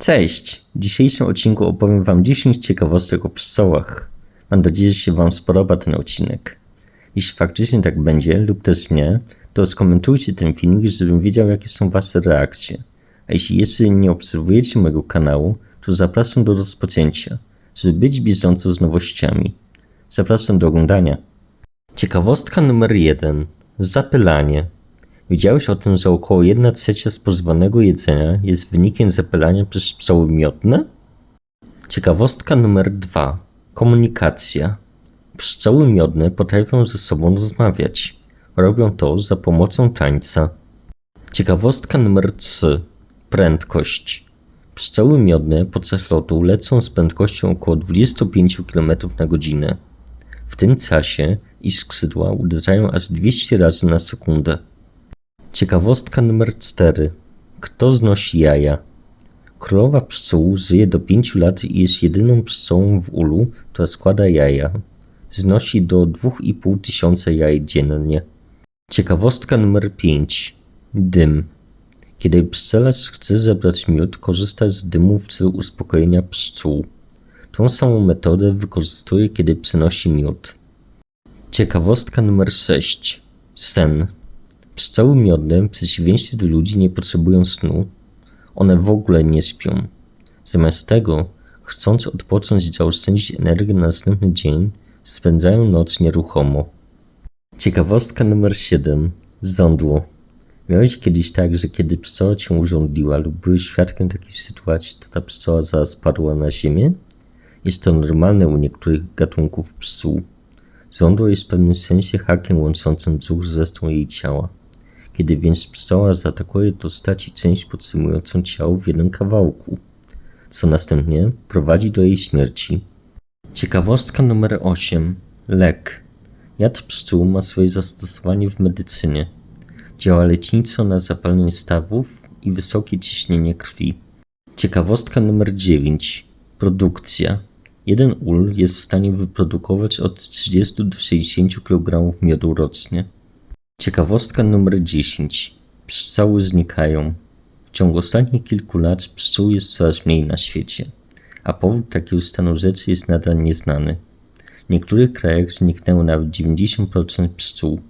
Cześć! W dzisiejszym odcinku opowiem Wam 10 ciekawostek o pszczołach. Mam nadzieję, że się Wam spodoba ten odcinek. Jeśli faktycznie tak będzie lub też nie, to skomentujcie ten filmik, żebym wiedział jakie są Wasze reakcje. A jeśli jeszcze nie obserwujecie mojego kanału, to zapraszam do rozpoczęcia, żeby być bieżąco z nowościami. Zapraszam do oglądania. Ciekawostka numer 1. Zapylanie. Wiedziałeś o tym, że około 1 trzecia spożywanego jedzenia jest wynikiem zapylania przez pszczoły miodne? Ciekawostka numer 2. Komunikacja. Pszczoły miodne potrafią ze sobą rozmawiać. Robią to za pomocą tańca. Ciekawostka numer 3. Prędkość. Pszczoły miodne podczas lotu lecą z prędkością około 25 km na godzinę. W tym czasie ich skrzydła uderzają aż 200 razy na sekundę. Ciekawostka numer 4. Kto znosi jaja? Królowa pszczół żyje do 5 lat i jest jedyną pszczołą w ulu, która składa jaja. Znosi do 2,5 tysiąca jaj dziennie. Ciekawostka numer 5. Dym. Kiedy pszczelarz chce zebrać miód, korzysta z dymu w celu uspokojenia pszczół. Tą samą metodę wykorzystuje, kiedy przynosi miód. Ciekawostka numer 6. Sen. Pszczoły miodne, w przeciwieństwie do ludzi, nie potrzebują snu. One w ogóle nie śpią. Zamiast tego, chcąc odpocząć i zaoszczędzić energię na następny dzień, spędzają noc nieruchomo. Ciekawostka numer 7. Ządło. Miałeś kiedyś tak, że kiedy pszczoła cię urządliła lub byłeś świadkiem takiej sytuacji, to ta pszczoła zaraz padła na ziemię? Jest to normalne u niektórych gatunków pszczół. Ządło jest w pewnym sensie hakiem łączącym brzuch z resztą jej ciała. Kiedy więc pszczoła zaatakuje, to straci część podtrzymującą ciało w jednym kawałku, co następnie prowadzi do jej śmierci. Ciekawostka numer 8. Lek. Jad pszczół ma swoje zastosowanie w medycynie. Działa leczniczo na zapalenie stawów i wysokie ciśnienie krwi. Ciekawostka numer 9. Produkcja. Jeden ul jest w stanie wyprodukować od 30 do 60 kg miodu rocznie. Ciekawostka numer 10. Pszczoły znikają. W ciągu ostatnich kilku lat pszczół jest coraz mniej na świecie, a powód takiego stanu rzeczy jest nadal nieznany. W niektórych krajach zniknęło nawet 90% pszczół.